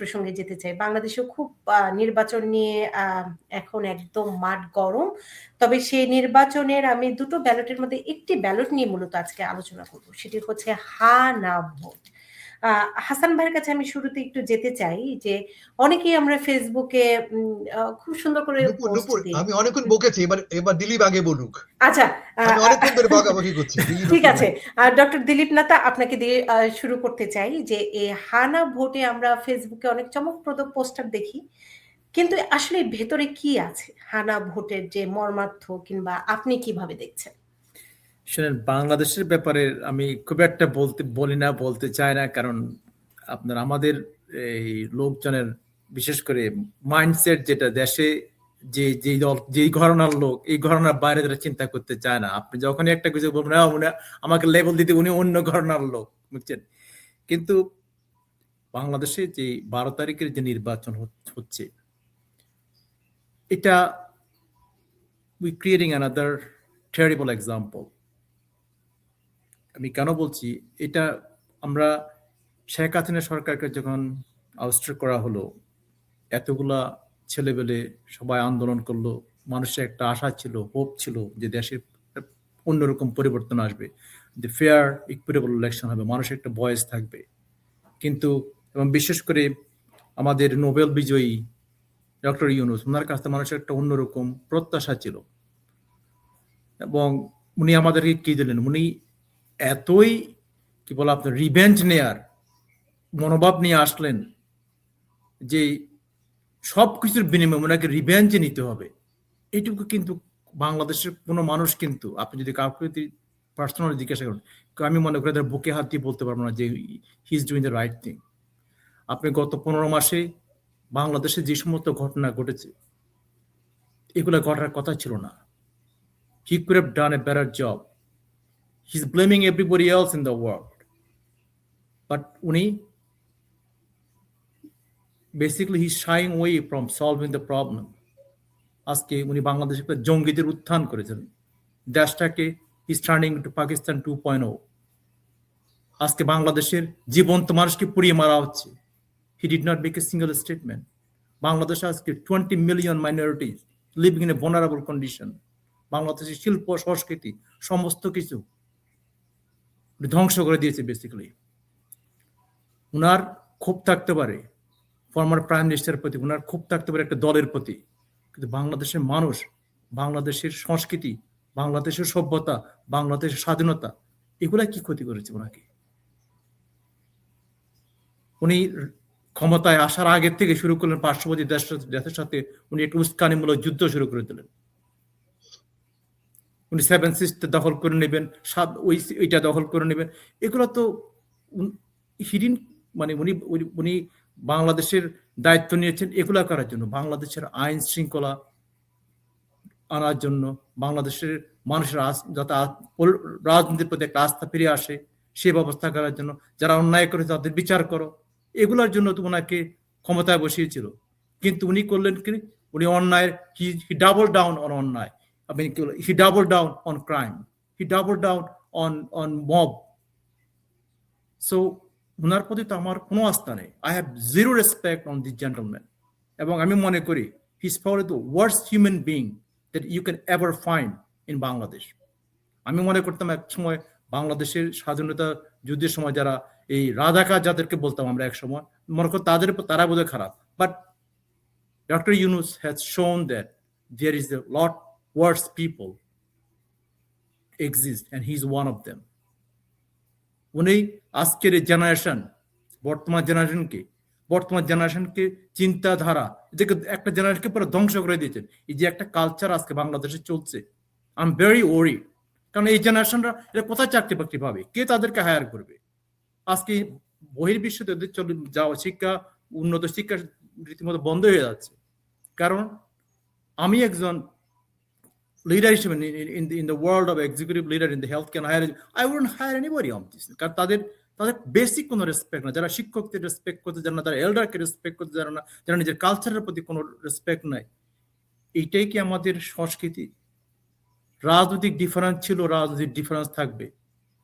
প্রসঙ্গে যেতে চাই। বাংলাদেশেও খুব নির্বাচন নিয়ে এখন একদম মাঠ গরম। তবে সেই নির্বাচনের আমি দুটো ব্যালটের মধ্যে একটি ব্যালট নিয়ে মূলত আজকে আলোচনা করব। সেটি হচ্ছে হা না ভোট। হাসান ভাইয়ের কাছে আমি শুরুতে একটু যেতে চাই যে অনেকেই আমরা ফেসবুকে খুব সুন্দর করে। আমি অনেকক্ষণ বকেছি। এবার এবার দিলীপ আগে বলুক। আচ্ছা, অনেকক্ষণ ধরে বকাবকি করছি। ঠিক আছে। ডক্টর দিলীপ নাথা আপনাকে দিয়ে শুরু করতে চাই যে এ হানা ভোটে আমরা ফেসবুকে অনেক চমকপ্রদ পোস্টার দেখি। কিন্তু আসলে ভেতরে কি আছে? হানা ভোটের যে মর্মার্থ কিংবা আপনি কীভাবে দেখছেন? শোনেন বাংলাদেশের ব্যাপারে আমি খুব একটা বলতে বলি না, বলতে চাই না। কারণ আপনার আমাদের এই লোকজনের বিশেষ করে মাইন্ডসেট যেটা দেশে যে যেই দল যেই ঘরনার লোক এই ঘরনার বাইরে তারা চিন্তা করতে চায় না। আপনি যখনই একটা কিছু বলবেন, "আ উনি আমাকে লেবেল দিতে উনি অন্য ঘরনার লোক।" বুঝছেন? কিন্তু বাংলাদেশে যে ১২ তারিখের যে নির্বাচন হচ্ছে এটা we creating another terrible example. আমি কেন বলছি? এটা আমরা শেখ হাসিনা সরকারকে যখন আউস্টার করা হলো, এতগুলা ছেলেবেলে সবাই আন্দোলন করল। মানুষের একটা আশা ছিল, হোপ ছিল যে দেশে অন্যরকম পরিবর্তন আসবে। যে ফেয়ার ইকুইটেবল ইলেকশন হবে। মানুষের একটা ভয়েস থাকবে। কিন্তু এবং বিশেষ করে আমাদের নোবেল বিজয়ী ডক্টর ইউনুস ওনার কাছ থেকে মানুষের একটা অন্যরকম প্রত্যাশা ছিল। এবং উনি আমাদেরকে কি দিলেন? উনি এতই কি বলে আপনার রিভেঞ্জ নেয়ার মনোভাব নিয়ে আসলেন যে সব কিছুর বিনিময়ে ওনাকে রিভেঞ্জ নিতে হবে। এটুকু কিন্তু বাংলাদেশের কোনো মানুষ কিন্তু আপনি যদি কাউকে যদি পার্সোনালি জিজ্ঞাসা করেন, আমি মনে করি তাদের বুকে হাত দিয়ে বলতে পারব না যে he is doing the right thing. আপনি গত ১৫ মাসে বাংলাদেশে যে সমস্ত ঘটনা ঘটেছে, এগুলো ঘটার কথা ছিল না। He could have done a better job. He's blaming everybody else in the world. But উনি basically he's shying away from solving the problem. আজকে উনি বাংলাদেশে জঙ্গিদের উত্থান করেছেন। দেশটাকে he's turning into Pakistan 2.0 আজকে বাংলাদেশের জীবন্ত মানুষকে পুড়িয়ে মারা হচ্ছে। He did not make a single statement. বাংলাদেশে আজকে 20 million minorities living in a vulnerable condition. বাংলাদেশের শিল্প, সংস্কৃতি সমস্ত কিছু ধ্বংস করে দিয়েছে বেসিক্যালি। উনার ক্ষোভ থাকতে পারে ফরমার প্রাইম মিনিস্টারের প্রতি, উনার ক্ষোভ থাকতে পারে একটা দলের প্রতি। কিন্তু বাংলাদেশের মানুষ, বাংলাদেশের সংস্কৃতি, বাংলাদেশের সভ্যতা, বাংলাদেশের স্বাধীনতা এগুলা কি ক্ষতি করেছে ওনাকে উনি ক্ষমতায় আসার আগের থেকে শুরু করলেন পার্শ্ববর্তী দেশ দেশের সাথে উনি একটু উস্কানিমূলক যুদ্ধ শুরু করে দিলেন। উনি সেভেন সিস্টার দখল করে নেবেন, সাত ওই ওইটা দখল করে নেবেন। এগুলো তো উন হি মানে উনি উনি বাংলাদেশের দায়িত্ব নিয়েছেন এগুলা করার জন্য। বাংলাদেশের আইন শৃঙ্খলা আনার জন্য, বাংলাদেশের মানুষের যাতে রাজনীতির প্রতি একটা আস্থা ফিরে আসে, সে ব্যবস্থা করার জন্য। যারা অন্যায় করে তাদের বিচার করো। এগুলার জন্য তো ওনাকে ক্ষমতায় বসিয়েছিল। কিন্তু উনি করলেন কি? উনি অন্যায়ের হি ডাবল ডাউন অন অন্যায়। I mean he doubled down on crime. He doubled down on on mob. So উনার প্রতি তো আমার কোনো আস্থা নেই। I have zero respect on this gentleman. এবং আমি মনে করি is probably the worst human being that you can ever find in Bangladesh. আমি মনে করতাম একসময় বাংলাদেশের স্বাধীনতা যুদ্ধের সময় যারা এই রাজাকার যাদেরকে বলতাম আমরা একসময় মনে করি তাদের তারা বোধহয় খারাপ। But Dr. Yunus has shown that there is a lot worse people exist, and he's one of them. উনি আজকের জেনারেশন বর্তমান জেনারেশনকে বর্তমান জেনারেশনকে চিন্তাধারা, এদেরকে একটা জেনারেশনকে পুরো ধ্বংস করে দিয়েছেন। এই যে একটা কালচার আজকে বাংলাদেশে চলছে। I am very worried. কারণ এই জেনারেশনরা এরা কোথায় চাকরি বাকরি পাবে? কে তাদেরকে হায়ার করবে? আজকে বহির্বিশ্বে এদের চলে যাওয়া, শিক্ষা, উন্নত শিক্ষা রীতিমতো বন্ধ হয়ে যাচ্ছে। কারণ আমি একজন লিডার হিসেবে in the in the world of executive leader in the healthcare hire I wouldn't hire anybody on this. কারণ তাদের তাদের বেসিক কোনো রেসপেক্ট না। যারা শিক্ষকদের রেসপেক্ট করতে জানে না, তারা এল্ডারকে রেসপেক্ট করতে জানে না, যারা নিজের কালচারের প্রতি কোনো রেসপেক্ট নাই। এইটাই কি আমাদের সংস্কৃতি? রাজনৈতিক ডিফারেন্স ছিল, রাজনৈতিক ডিফারেন্স থাকবে।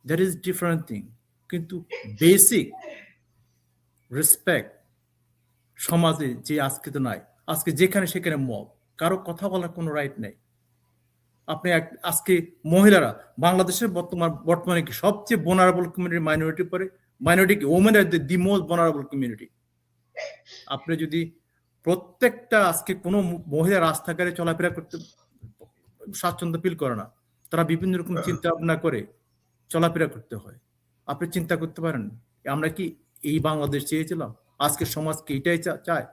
That is different thing. কিন্তু বেসিক রেসপেক্ট সমাজে যে আজকে তো নাই আজকে যেখানে সেখানে মব কারও কথা বলার কোনো রাইট নেই আপনি আজকে মহিলারা বাংলাদেশের বর্তমান বর্তমানে কি সবচেয়ে বোনারেবল কমিউনিটি মাইনরিটি পরে? মাইনরিটি ওমেন আর দি মোস্ট বোনারেবল কমিউনিটি আপনি যদি প্রত্যেকটা আজকে কোনো মহিলা রাস্তাঘাটে চলাফেরা করতে স্বাচ্ছন্দ্য ফিল করে না তারা বিভিন্ন রকম চিন্তা ভাবনা করে চলাফেরা করতে হয়। আপনি চিন্তা করতে পারেন আমরা কি এই বাংলাদেশ চেয়েছিলাম? আজকে সমাজ কি এটাই চা- চায়?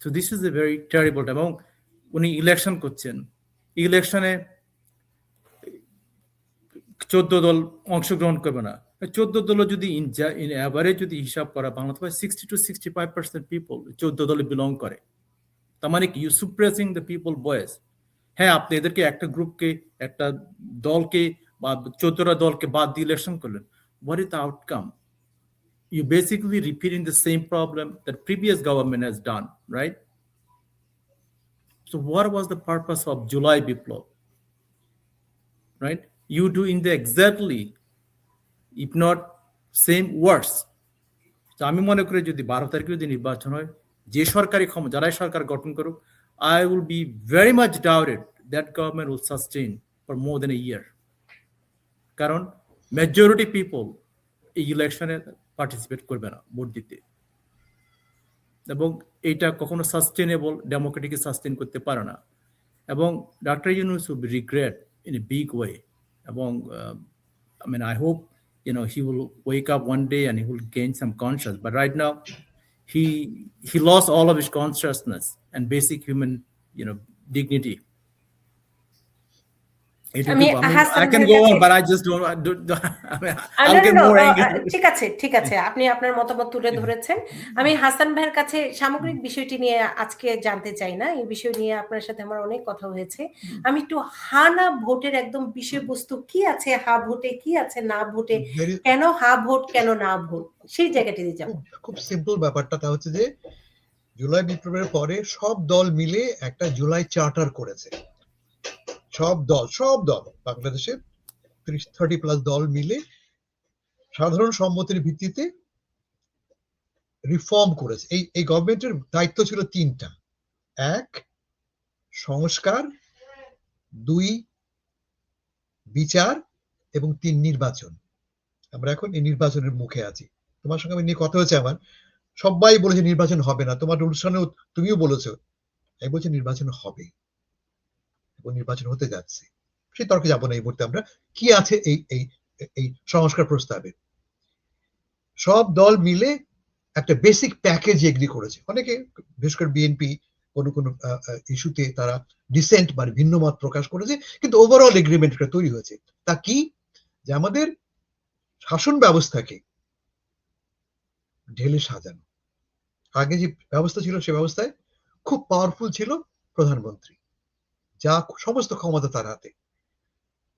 So this is a very terrible এবং উনি ইলেকশন করছেন। ইলেকশনে চোদ্দ দল অংশগ্রহণ করবে না। চোদ্দ দল যদি ইন ইন অ্যাভারেজ যদি হিসাব করা Bangladesh sixty two sixty five percent people চোদ্দ দলে বিলং করে। তার মানে কি? You suppressing the people voice হ্যাঁ আপনি এদেরকে একটা গ্রুপকে একটা দলকে বা চোদ্দটা দলকে বাদ দিয়ে ইলেকশন করলেন। What is the outcome you basically repeating the same problem that previous government has done, right? So what was the purpose of July Biplov? Right? You doing the exactly, if not same worse. তো আমি মনে করি যদি বারো তারিখে যদি নির্বাচন হয় যে সরকারি ক্ষমতা যারাই সরকার গঠন করুক I will be very much doubted that government will sustain for more than a year কারণ মেজরিটি পিপল এই ইলেকশনে পার্টিসিপেট করবে না ভোট দিতে এবং এইটা কখনো সাস্টেনেবল ডেমোক্রেটিকে সাস্টেন করতে পারে না এবং doctor Yunus will regret in a big way এবং I mean I hope you know he will wake up one day and he will gain some conscience but right now he he lost all of his consciousness and basic human you know dignity ঠিক আছে ঠিক আছে। আপনি আপনার মতামত তুলে ধরেছেন। আমি হাসান ভাইয়ের কাছে সামগ্রিক বিষয়টি নিয়ে আজকে জানতে চাই না। এই বিষয় নিয়ে আপনার সাথে আমার অনেক কথা হয়েছে। আমি একটু হা না ভোটের একদম বিষয়বস্তু কি আছে হা ভোটে কি আছে না ভোটে কেন হা ভোট কেন না ভোট? সেই জায়গাটিতে যাব। খুব- খুব সিম্পল ব্যাপারটা তা হচ্ছে যে জুলাই বিপ্লবের পরে সব দল মিলে একটা জুলাই চার্টার করেছে। সব দল সব দল, বাংলাদেশের থার্টি প্লাস দল মিলে সাধারণ সম্মতির ভিত্তিতে রিফর্ম করেছে। এই এই গভর্নমেন্টের দায়িত্ব ছিল তিনটা। এক, সংস্কার, দুই, বিচার এবং তিন, নির্বাচন। আমরা এখন এই নির্বাচনের মুখে আছি। তোমার সঙ্গে আমি নিয়ে কথা হয়েছে আমার। সবাই বলেছে নির্বাচন হবে না। তোমার অনুষ্ঠানেও তুমিও বলেছ, আমি বলছি নির্বাচন হবে। নির্বাচন হতে যাচ্ছে। সেই তর্কে যাব না এই মুহূর্তে আমরা। কি আছে এই এই এই সংস্কার প্রস্তাবে? সব দল মিলে একটা বেসিক প্যাকেজ এগ্রি করেছে। অনেকে, বিশেষ করে বিএনপি কোনো কোনো ইস্যুতে তারা ডিসেন্ট মানে ভিন্ন মত প্রকাশ করেছে, কিন্তু ওভারঅল এগ্রিমেন্ট তৈরি হয়েছে। তা কি? যে আমাদের শাসন ব্যবস্থাকে ঢেলে সাজানো। আগে যে ব্যবস্থা ছিল সে ব্যবস্থায় খুব পাওয়ারফুল ছিল প্রধানমন্ত্রী। যা সমস্ত ক্ষমতা তার হাতে।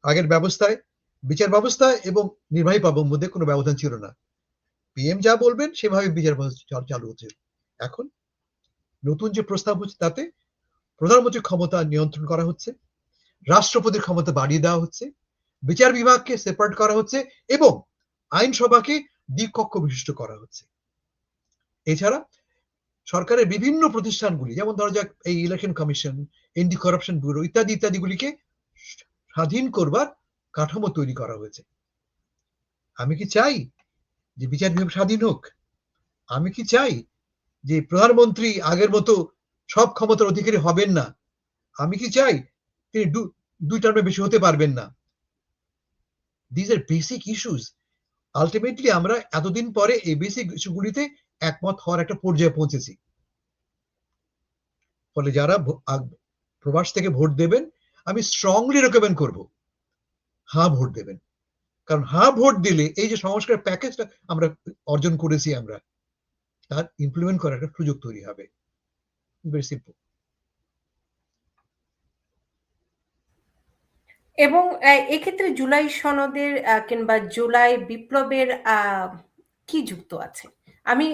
আগের ব্যবস্থায়, বিচার ব্যবস্থা এবং নির্বাহী পাবের মধ্যে কোনো ব্যবধান ছিল না। পিএম যা বলবেন, সেভাবে বিচার ব্যবস্থা চালু হচ্ছে। এখন নতুন যে প্রস্তাব হচ্ছে তাতে প্রধানমন্ত্রীর ক্ষমতা নিয়ন্ত্রণ করা হচ্ছে, রাষ্ট্রপতির ক্ষমতা বাড়িয়ে দেওয়া হচ্ছে, বিচার বিভাগকে সেপারেট করা হচ্ছে এবং আইনসভাকে দ্বিকক্ষ বিশিষ্ট করা হচ্ছে। এছাড়া সরকারের বিভিন্ন প্রতিষ্ঠানগুলি, যেমন ধরা যাক এই election commission anti corruption bureau ইত্যাদি, ইত্যাদিগুলিকে স্বাধীন করবার কাঠামো তৈরি করা হয়েছে। আমি কি চাই যে বিচার বিভাগ স্বাধীন হোক? আমি কি চাই যে প্রধানমন্ত্রী আগের মতো সব ক্ষমতার অধিকারী হবেন না? আমি কি চাই তিনি দুই টার্মে বেশি হতে পারবেন না? These are basic issues ultimately আমরা এতদিন পরে এই বেসিক ইস্যুগুলিতে একমত হওয়ার একটা পর্যায়ে পৌঁছেছি। ফলে যারা প্রবাস থেকে ভোট দেবেন, আমি স্ট্রংলি রেকমেন্ড করব হ্যাঁ ভোট দেবেন। কারণ হ্যাঁ ভোট দিলে এই যে সংস্কার প্যাকেজটা আমরা অর্জন করেছি আমরা, তার ইমপ্লিমেন্ট করার একটা সুযোগ তৈরি হবে। এবং এক্ষেত্রে জুলাই সনদের কিংবা জুলাই বিপ্লবের কি যুক্ত আছে? আমি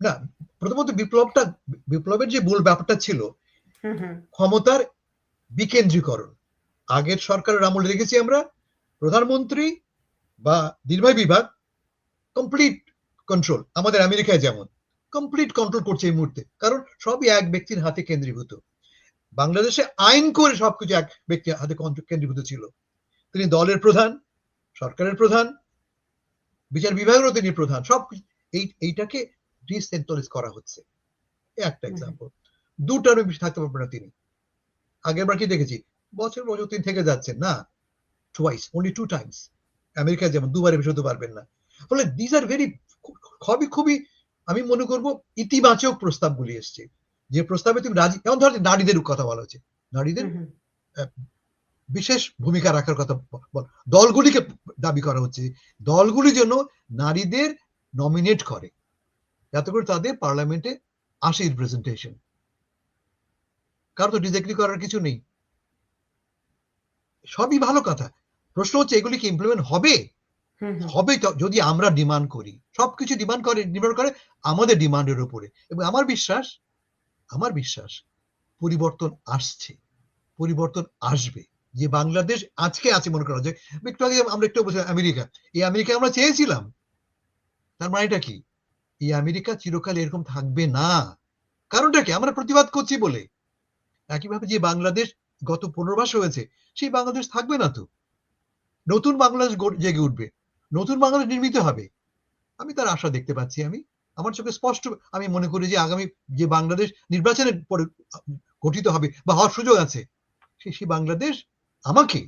না প্রথমত বিপ্লবটা বিপ্লবের যে মূল ব্যাপারটা ছিল ক্ষমতার বিকেন্দ্রীকরণ। আগের সরকারের আমলে রেখেছি আমরা প্রধানমন্ত্রী বা নির্বাহী বিভাগ কমপ্লিট কন্ট্রোল আমাদের আমেরিকায় যেমন কমপ্লিট কন্ট্রোল করছে এই মুহূর্তে। কারণ সবই এক ব্যক্তির হাতে কেন্দ্রীভূত। বাংলাদেশে আইন করে সবকিছু এক ব্যক্তির হাতে কেন্দ্রীভূত ছিল। তিনি দলের প্রধান সরকারের প্রধান বিচার বিভাগেরও তিনি প্রধান সব এই এইটাকে ডিসেন্ট্রালাইজ করা হচ্ছে। একটা। এক্সাম্পল দু টার্মে বেশি থাকতে পারবে না তিনি। আগের বার কি দেখেছি? বছর বছর তিনি থেকে যাচ্ছেন না? টুয়াইস অনলি টু টাইমস আমেরিকায় যেমন দুবারে বেশি হতে পারবেন না। ফলে দিস আর ভেরি খুবই খুবই আমি মনে করব ইতিবাচক প্রস্তাবগুলি এসছে। যে প্রস্তাবে তুমি রাজি এমন ধর নারীদের কথা বলা হচ্ছে। নারীদের বিশেষ ভূমিকা রাখার কথা দলগুলিকে দাবি করা হচ্ছে দলগুলি যেন নারীদের নমিনেট করে। যাতে করে তাদের পার্লামেন্টে আসে রিপ্রেজেন্টেশন কারণ তো ডিজেক্রি করার কিছু নেই। সবই ভালো কথা। প্রশ্ন হচ্ছে এগুলি কি ইমপ্লিমেন্ট হবে। হবে যদি আমরা ডিমান্ড করি। সবকিছু ডিমান্ড করে ডিমান্ড করে আমাদের ডিমান্ডের উপরে। এবং আমার বিশ্বাস আমার বিশ্বাস পরিবর্তন আসছে। পরিবর্তন আসবে। যে বাংলাদেশ আজকে আছে মনে করা যায় একটু আগে আমরা একটু বলছিলাম আমেরিকা। এই আমেরিকা আমরা চেয়েছিলাম তার মানেটা কি? এই আমেরিকা চিরকাল এরকম থাকবে না। কারণটা কি? আমরা প্রতিবাদ করছি বলে। একইভাবে যে বাংলাদেশ গত পনেরো মাস হয়েছে, সেই বাংলাদেশ থাকবে না তো। নতুন বাংলাদেশ জেগে উঠবে। নতুন বাংলাদেশ নির্মিত হবে। আমি তার আশা দেখতে পাচ্ছি আমি। আমার চোখে স্পষ্ট আমি মনে করি যে আগামী যে বাংলাদেশ নির্বাচনের পরে গঠিত হবে বা হওয়ার সুযোগ আছে সেই বাংলাদেশ আমাকে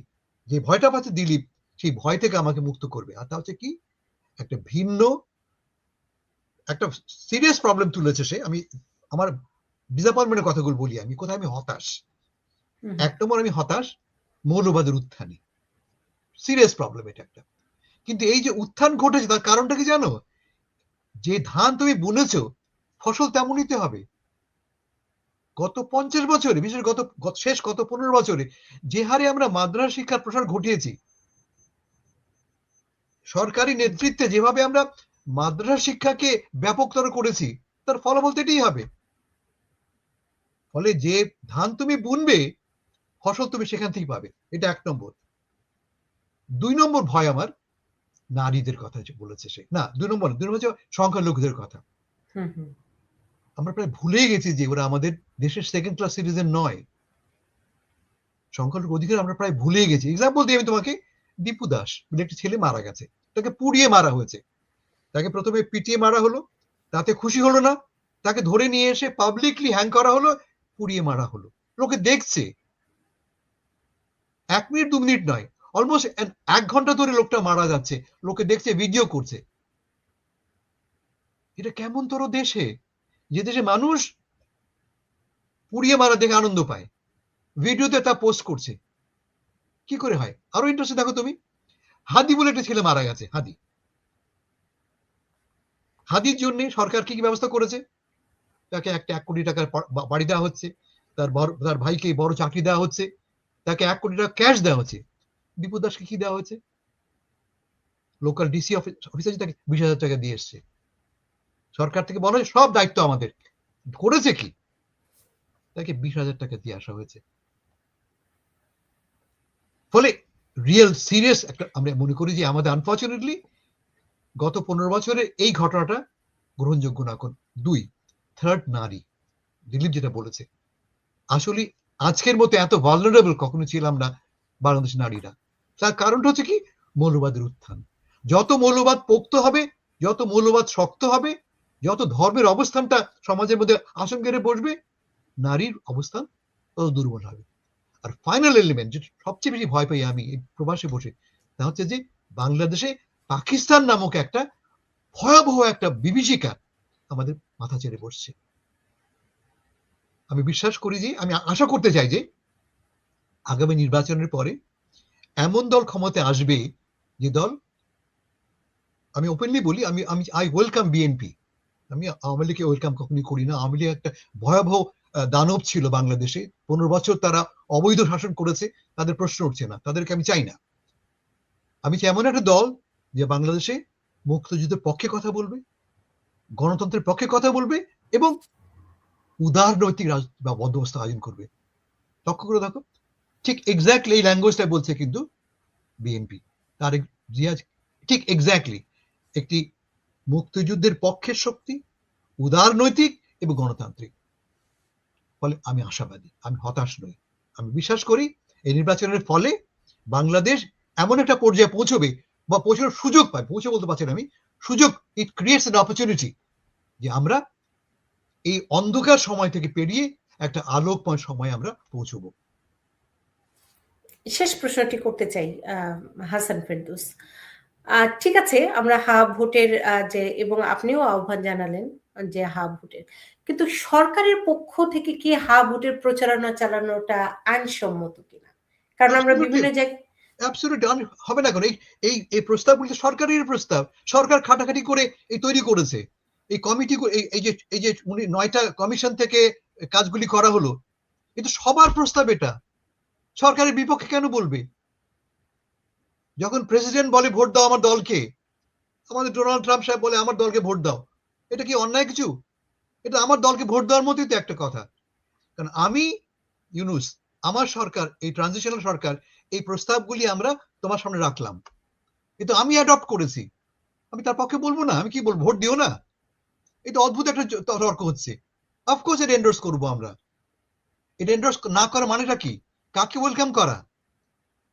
যে ভয়টা পাচ্ছে দিলীপ, সেই ভয় থেকে আমাকে মুক্ত করবে। আর তা হচ্ছে কি? একটা ভিন্ন একটা সিরিয়াস প্রবলেম তুলেছে সে। আমি আমার ডিসঅ্যাপয়েন্টমেন্টের কথাগুলো বলি আমি। কোথায় আমি হতাশ? এক নম্বর আমি হতাশ মৌলবাদের উত্থানে। সিরিয়াস প্রবলেম এটা একটা। কিন্তু এই যে উত্থান ঘটেছে তার কারণটা কি জানো? যে ধান তুমি বুনেছো ফসল তেমন নিতে হবে। গত পঞ্চাশ বছরে বিশেষ গত গত- শেষ গত পনেরো বছরে যে হারে আমরা মাদ্রাসা শিক্ষার প্রসার ঘটিয়েছি সরকারি নেতৃত্বে যেভাবে আমরা মাদ্রাসা শিক্ষাকে ব্যাপকতর করেছি তার ফলাফল তো এটাই হবে। ফলে যে ধান তুমি বুনবে ফসল তুমি সেখান থেকে পাবে। এটা এক নম্বর। দুই নম্বর ভয় আমার নারীদের কথা বলেছে সে। না দুই নম্বর দুই নম্বর হচ্ছে সংখ্যালঘুদের কথা। আমরা প্রায় ভুলে গেছি যে ওরা আমাদের দেশের সেকেন্ড ক্লাস সিটিজেন নয়। সংখ্যালঘু অধিকার আমরা প্রায় ভুলে গেছি। এক্সাম্পল দিই আমি তোমাকে দীপু দাস বলে একটি ছেলে মারা গেছে। তাকে পুড়িয়ে মারা হয়েছে। তাকে প্রথমে পিটিয়ে মারা হলো, তাতে খুশি হলো না, তাকে ধরে নিয়ে এসে পাবলিকলি হ্যাং করা হলো, পুড়িয়ে মারা হলো। লোকে দেখছে। এক মিনিট, দু মিনিট নয় অলমোস্ট এক ঘণ্টা ধরে লোকটা মারা যাচ্ছে, লোকে দেখছে ভিডিও করছে। এটা কেমন তোর দেশে? যে দেশে মানুষ পুড়িয়ে মারা দেখে আনন্দ পায়। ভিডিওতে তা পোস্ট করছে। কি করে হয়? আরও ইন্টারেস্ট দেখো তুমি। হাদি বলে একটা ছেলে মারা গেছে, হাদি। হাদির জন্য সরকার কি কি ব্যবস্থা করেছে? তাকে একটা এক কোটি টাকার বাড়ি দেওয়া হচ্ছে। তার তার ভাইকে বড় চাকরি দেওয়া হচ্ছে। তাকে এক কোটি টাকা ক্যাশ দেওয়া হচ্ছে। দীপু দাসকে কি দেওয়া হয়েছে? লোকাল ডিসি অফিসার তাকে বিশ হাজার টাকা দিয়ে এসছে। সরকার থেকে বলা সব দায়িত্ব আমাদের। করেছে কি? তাকে বিশ হাজার টাকা দিয়ে আসা হয়েছে। ফলে রিয়েল সিরিয়াস একটা, আমরা মনে করি যে আমাদের আনফর্চুনেটলি গত পনেরো বছরে এই ঘটনাটা গ্রহণযোগ্য না কোন। দুই থার্ড নারী। দিলীপ যেটা বলেছে, আসলে আজকের মতো এত ভালনারেবল কখনো ছিলাম না বাংলাদেশ নারীরা। তার কারণটা হচ্ছে কি? মৌলবাদের উত্থান। যত মৌলবাদ পোক্ত হবে, যত মৌলবাদ শক্ত হবে, যত ধর্মের অবস্থানটা সমাজের মধ্যে আসঙ্গেরে বসবে, নারীর অবস্থান তত দুর্বল হবে। আর ফাইনাল এলিমেন্ট যেটা সবচেয়ে বেশি ভয় পাই আমি প্রবাসে বসে, তা হচ্ছে যে বাংলাদেশে পাকিস্তান নামক একটা ভয়াবহ একটা বিভীষিকা আমাদের মাথা চেড়ে বসছে। আমি বিশ্বাস করি যে, আমি আশা করতে চাই যে, আগামী নির্বাচনের পরে এমন দল ক্ষমতায় আসবে যে দল, আমি ওপেনলি বলি, আমি আমি আই ওয়েলকাম বিএনপি আমি আওয়ামী লীগকে ওয়েলকাম কখনই করি না। আওয়ামী লীগ একটা ভয়াবহ দানব ছিল বাংলাদেশে। পনেরো বছর তারা অবৈধ শাসন করেছে, তাদের প্রশ্ন উঠছে না। তাদেরকে আমি চাই না। আমি চাই এমন একটা দল যে বাংলাদেশে মুক্তিযুদ্ধের পক্ষে কথা বলবে, গণতন্ত্রের পক্ষে কথা বলবে এবং উদার নৈতিক বন্দোবস্ত আয়োজন করবে। লক্ষ্য করে দেখো, ঠিক এক্স্যাক্টলি এই ল্যাঙ্গুয়েজটা বলছে কিন্তু বিএনপি তার জিয়াজ ঠিক এক্স্যাক্টলি একটি মুক্তিযুদ্ধের পক্ষের শক্তি উদারনৈতিক এবং গণতান্ত্রিক। ফলে আমি আশাবাদী, আমি হতাশ নই। আমি বিশ্বাস করি, এই নির্বাচনের ফলে বাংলাদেশ এমন একটা পর্যায়ে পৌঁছবে বা পৌঁছানোর সুযোগ পায় পৌঁছে বলতে পারছি না আমি সুযোগ ইট ক্রিয়েটস এন অপরচুনিটি যে আমরা এই অন্ধকার সময় থেকে পেরিয়ে একটা আলোকময় সময় আমরা পৌঁছবো। শেষ প্রশ্নটি করতে চাই হাসান ফেরদৌস। ঠিক আছে আমরা হা ভোটের যে এবং আপনিও আহ্বান জানালেন যে হা ভোটের। কিন্তু সরকারের পক্ষ থেকে কি হা ভোটের প্রচারণা চালানোটা আইনসম্মত কিনা? কারণ আমরা বিভিন্ন জায়গায় অ্যাবসলিউটলি হবে না কেন এই এই প্রস্তাবগুলি তো সরকারের প্রস্তাব। সরকার খাটাখাটি করে এই তৈরি করেছে। এই কমিটি এই যে এই যে নয়টা কমিশন থেকে কাজগুলি করা হলো কিন্তু সবার প্রস্তাব এটা। সরকারের বিপক্ষে কেন বলবে? যখন প্রেসিডেন্ট বলে ভোট দাও আমার দলকে, আমাদের ডোনাল্ড ট্রাম্প সাহেব বলে আমার দলকে ভোট দাও। এটা কি অন্যায় কিছু? এটা আমার দলকে ভোট দেওয়ার মতোই তো একটা কথা। কারণ আমি, ইউনুস, আমার সরকার, এই ট্রানজিশনাল সরকার এই প্রস্তাবগুলি আমরা তোমার সামনে রাখলাম। কিন্তু আমি অ্যাডপ্ট করেছি। আমি তার পক্ষে বলব না, আমি কি বলব? ভোট দিও না। এটা অদ্ভুত একটা তর্ক হচ্ছে। অফকোর্স এটা এন্ডোর্স করব আমরা। এটা এন্ডোর্স না করা মানেটা কি? কাকে ওয়েলকাম করা?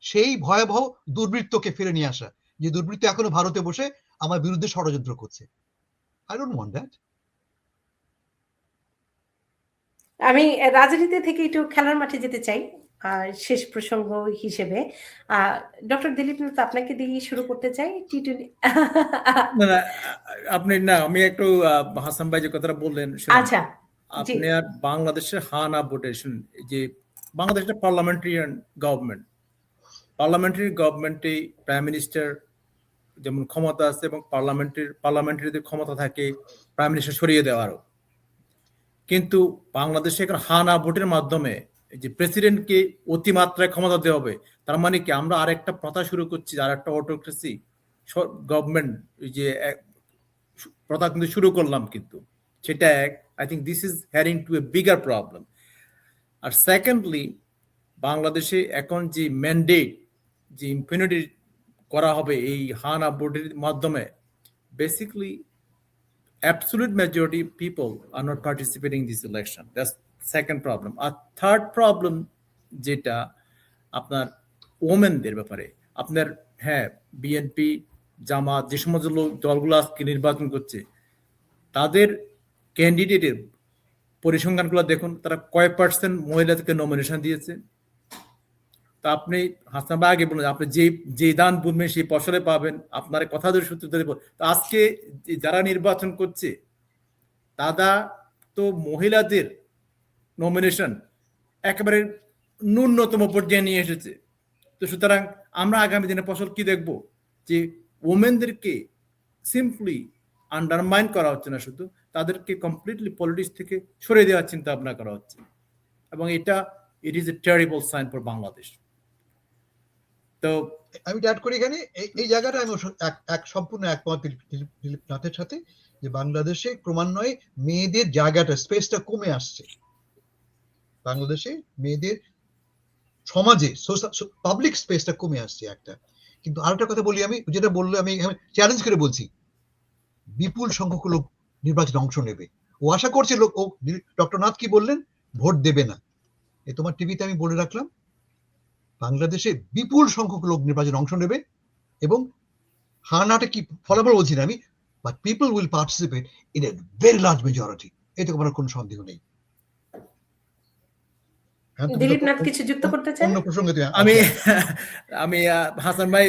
সেই ভয়াবহ দুর্বৃত্তকে ফিরে নিয়ে আসা। যে দুর্বৃত্ত এখনও ভারতে বসে আমার বিরুদ্ধে ষড়যন্ত্র করছে। আই ডোন্ট ওয়ান্ট দ্যাট আমি রাজনীতি থেকে একটু খেলার মাঠে যেতে চাই। শেষ প্রসঙ্গ হিসেবে ডক্টর দিলীপ নাথ আপনাকে দিয়ে শুরু করতে চাই টি টোয়েন্টি আপনি না আমি একটু হাসান ভাই যে কথাটা বললেন আচ্ছা আপনি আর বাংলাদেশের হা না ভোটে শুনুন, যে বাংলাদেশের পার্লামেন্টারিয়ান গভর্নমেন্ট পার্লামেন্টারি গভর্নমেন্টে প্রাইম মিনিস্টার যেমন ক্ষমতা আছে এবং পার্লামেন্টের পার্লামেন্টারিদের ক্ষমতা থাকে প্রাইম মিনিস্টার সরিয়ে দেওয়ারও। কিন্তু বাংলাদেশে এখন হা না ভোটের মাধ্যমে যে প্রেসিডেন্টকে অতিমাত্রায় ক্ষমতা দেওয়া হবে, তার মানে কি আমরা আরেকটা প্রথা শুরু করছি আর একটা অটোক্রেসি গভর্নমেন্ট যে প্রথা কিন্তু শুরু করলাম কিন্তু সেটা এক আই থিঙ্ক দিস ইজ হ্যারিং টু এ বিগার প্রবলেম আর সেকেন্ডলি বাংলাদেশে এখন যে ম্যান্ডেট যে ইনফিনিটি করা হবে এই হান বোর্ডের মাধ্যমে basically of people are not participating in this election. That's second problem R third problem যেটা আপনার ওমেনদের ব্যাপারে, আপনার হ্যাঁ বিএনপি জামাত, যে সমস্ত লোক, দলগুলো আজকে নির্বাচন করছে, তাদের ক্যান্ডিডেটের পরিসংখ্যানগুলো দেখুন, তারা কয় পার্সেন্ট মহিলাদেরকে নমিনেশন দিয়েছে? তা আপনি হাসান ভাই আগে বললেন আপনি যে যে দান বুনবেন, সেই ফসলে পাবেন, আপনার কথা ধরে সূত্র ধরে তো আজকে যারা নির্বাচন করছে, তারা তো মহিলাদের নমিনেশন একেবারে ন্যূনতম পর্যায়ে নিয়ে এসেছে তো সুতরাং আমরা আগামী দিনে ফসল কি দেখব যে ওমেনদেরকে সিম্পলি আন্ডারমাইন করা হচ্ছে না শুধু তাদেরকে কমপ্লিটলি পলিটিক্স থেকে সরিয়ে দেওয়ার চিন্তা ভাবনা করা হচ্ছে এবং এটা it is a terrible sign for Bangladesh তো আমি অ্যাড করি এখানে এই- জায়গাটা আমি এক- সম্পূর্ণ একমত দিলীপ নাথের সাথে যে বাংলাদেশে ক্রমান্বয়ে মেয়েদের জায়গাটা স্পেসটা কমে আসছে বাংলাদেশে মেয়েদের সমাজে পাবলিক স্পেসটা কমে আসছে একটা। কিন্তু আরেকটা কথা বলি আমি, যেটা বললে আমি চ্যালেঞ্জ করে বলছি। বিপুল সংখ্যক লোক নির্বাচনে অংশ নেবে। ও আশা করছে লোক, ও, ডক্টর নাথ কি বললেন? ভোট দেবে না। এ তোমার টিভিতে আমি বলে রাখলাম, বাংলাদেশে বিপুল সংখ্যক লোক নির্বাচনে অংশ নেবে এবং হানাটা কি ফলাফল বলছি না আমি but people will participate in a very large majority এতে কোনো সন্দেহ নেই। দিলীপ নাথ কিছু যুক্ত করতে চান অন্য প্রসঙ্গে তুমি আমি আমি হাসান ভাই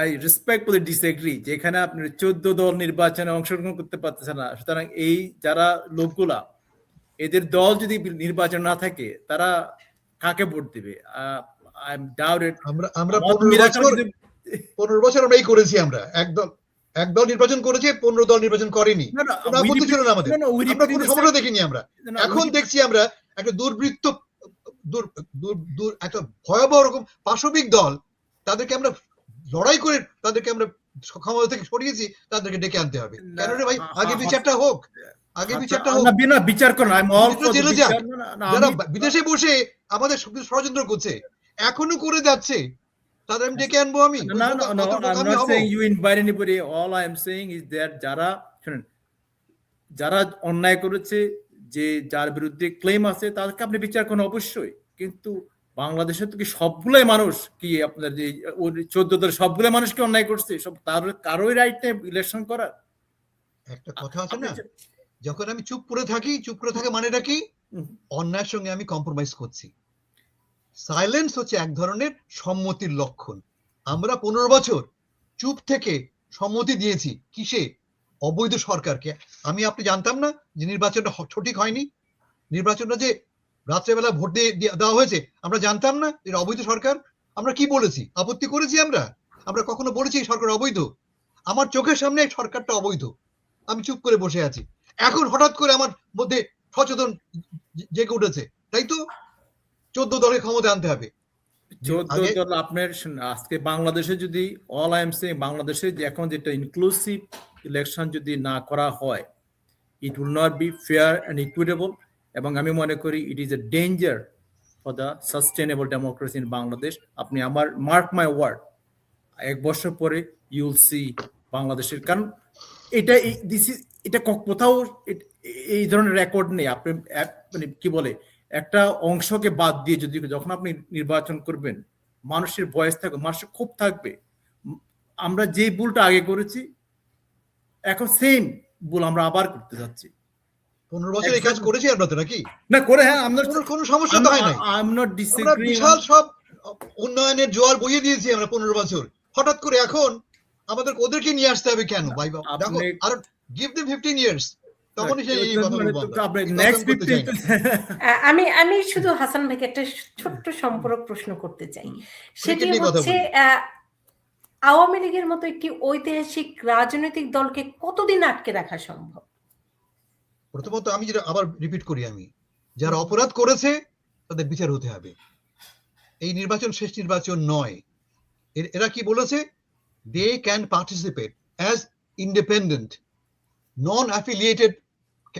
আই রেসপেক্টফুলি ডিসএগ্রি যেখানে আপনি চোদ্দ দল নির্বাচনে অংশগ্রহণ করতে পারতেছে না। সুতরাং এই যারা লোকগুলা এদের দল যদি নির্বাচন না থাকে তারা কাকে ভোট দিবে? আই এম ডাউটেড আমরা আমরা পনেরো বছর আমরা এই করেছি আমরা। একদল একদল নির্বাচন করেছে পনেরো দল নির্বাচন করেনি। আপত্তি ছিল না আমাদের। আমরা কোনো সমস্যা দেখিনি আমরা। এখন দেখছি আমরা একটা দুর্বৃত্ত দূর দূর দূর একটা ভয়াবহ রকম পাশবিক দল তাদেরকে আমরা লড়াই করে তাদেরকে আমরা ক্ষমতা থেকে সরিয়েছি তাদেরকে ডেকে আনতে হবে কেন রে ভাই আগে বিচারটা হোক আগে বিচারটা হোক বিনা বিচার করুন আই অল যাক। যারা বিদেশে বসে আমাদের ষড়যন্ত্র করছে এখনও করে যাচ্ছে তাদের আমি ডেকে আনব আমি হব? saying you invite anybody. All I am saying is that যারা শুনেন যারা অন্যায় করেছে যে যার বিরুদ্ধে ক্লেম আছে তাদেরকে আপনি বিচার করেন অবশ্যই। কিন্তু বাংলাদেশের তো কি সবগুলাই মানুষ কি আপনার যে চোদ্দ দলের সবগুলাই মানুষকে অন্যায় করছে? সব তার কারোই রাইট নেই ইলেকশন করার। একটা কথা আছে না? যখন আমি চুপ করে থাকি চুপ করে থাকে কি? হুম। অন্যায়ের সঙ্গে আমি কম্প্রোমাইজ করছি। সাইলেন্স হচ্ছে এক ধরনের সম্মতির লক্ষণ। আমরা পনেরো বছর চুপ থেকে সম্মতি দিয়েছি। কিসে? অবৈধ সরকারকে। আমি আপনি জানতাম না যে নির্বাচনটা সঠিক হয়নি। নির্বাচনটা যে রাত্রেবেলা ভোট দিয়ে দেওয়া হয়েছে, আমরা জানতাম না এটা অবৈধ সরকার। আমরা কি বলেছি? আপত্তি করেছি আমরা? আমরা কখনো বলেছি এই সরকার অবৈধ? আমার চোখের সামনে সরকারটা অবৈধ। আমি চুপ করে বসে আছি। এখন হঠাৎ করে আমার মধ্যে সচেতন জেগে উঠেছে। তাই তো? চোদ্দ দলের ক্ষমতা আনতে হবে। আপনার আজকে বাংলাদেশে যদি অল আই এম সে বাংলাদেশে এখন যেটা ইনক্লুসিভ ইলেকশন যদি না করা হয় it will not be fair and equitable এবং আমি মনে করি it is a danger for the sustainable democracy in Bangladesh. আপনি আমার মার্ক মাই ওয়ার্ড এক বছর পরে ইউল সি বাংলাদেশের। কারণ এটা দিস ইজ এটা কোথাও এই ধরনের রেকর্ড নেই। আপনি মানে কি বলে একটা অংশকে বাদ দিয়ে যদি যখন আপনি নির্বাচন করবেন মানুষের বয়স থাকবে মানুষের খুব থাকবে। আমরা যে ভুলটা আগে করেছি এখন সেম ভুল আমরা আবার করতে যাচ্ছি। পনেরো বছর এই কাজ করেছি আপনাদের নাকি? না করে হ্যাঁ আমরা কোনো সমস্যা তো হয় নাই। আমরা বিশাল সব উন্নয়নের জোয়ার বইয়ে দিয়েছি আমরা পনেরো বছর। হঠাৎ করে এখন আমাদের ওদেরকে নিয়ে আসতে হবে কেন? ভাই বাবা? দেখো আর গিভ ফিফটিন ইয়ার্স তখনই সেই এই কথা বলব আমরা। আপনি এই কথা নেক্সট আমি করতে চাই না। আ- আমি আমি শুধু হাসান ভাইকে একটা ছোট্ট সম্পর্ক প্রশ্ন করতে চাই। সেটি হচ্ছে আওয়ামী লীগের মতো একটি ঐতিহাসিক রাজনৈতিক দলকে কতদিন আটকে রাখা সম্ভব? প্রথমত আমি যেটা আবার রিপিট করি আমি যারা অপরাধ করেছে তাদের বিচার হতে হবে। এই নির্বাচন শেষ নির্বাচন নয়। এরা কি বলেছে? They can participate as independent non affiliated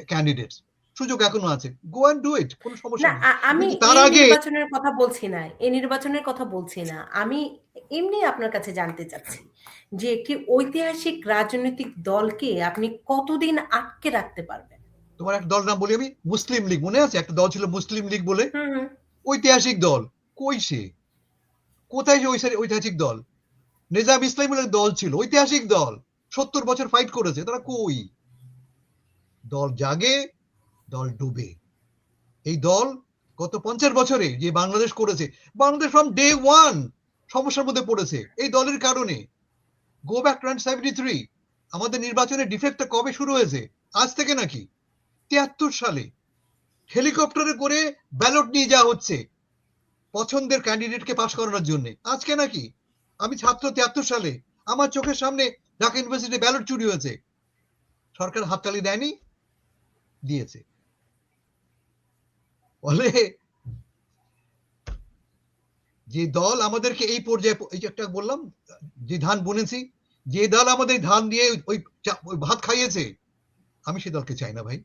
candidates সুযোগ এখনও আছে। গো অ্যান্ড ডু ইট কোনো সমস্যা না আমি তার আগে- নির্বাচনের কথা বলছি না এই নির্বাচনের কথা বলছি না। আমি এমনি আপনার কাছে জানতে চাচ্ছি যে একটি ঐতিহাসিক রাজনৈতিক দলকে আপনি কতদিন আটকে রাখতে পারবেন? তোমার একটা দল নাম বলি আমি? মুসলিম লীগ মনে আছে? একটা দল ছিল মুসলিম লীগ বলে। ঐতিহাসিক দল। কই সে? কোথায় ঐসা- ঐতিহাসিক দল? নিজাম ইসলাম বলে দল ছিল। ঐতিহাসিক দল। সত্তর বছর ফাইট করেছে। তারা কই? দল জাগে, দল ডুবে। এই দল গত পঞ্চাশ বছরে যে বাংলাদেশ করেছে, বাংলাদেশ ফ্রম ডে ওয়ান সমস্যার মধ্যে পড়েছে। এই দলের কারণে গো ব্যাক সেভেন্টি থ্রি আমাদের নির্বাচনের ডিফেক্টটা কবে শুরু হয়েছে? আজ থেকে নাকি? তিয়াত্তর সালে হেলিকপ্টারে করে ব্যালট নিয়ে যাওয়া হচ্ছে পছন্দের ক্যান্ডিডেটকে পাশ করানোর জন্য। আজকে নাকি? আমি ছাত্র তিয়াত্তর সালে, আমার চোখের সামনে ঢাকা ইউনিভার্সিটি ব্যালট চুরি হয়েছে। সরকার হাততালি দেয়নি দিয়েছে। বলে যে দল আমাদেরকে এই পর্যায়ে এই যে একটা বললাম যে ধান বুনেছি যে দল আমাদের ধান দিয়ে ওই ভাত খাইয়েছে আমি সে দলকে চাই না ভাই।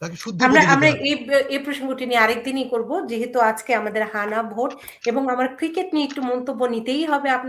তাকে শুদ্ধ আমরা আমরা এই এই প্রসঙ্গটি নিয়ে আরেকদিনই করব যেহেতু আজকে আমাদের হানা ভোট এবং আমার ক্রিকেট নিয়ে একটু মন্তব্য নিতেই হবে আপনার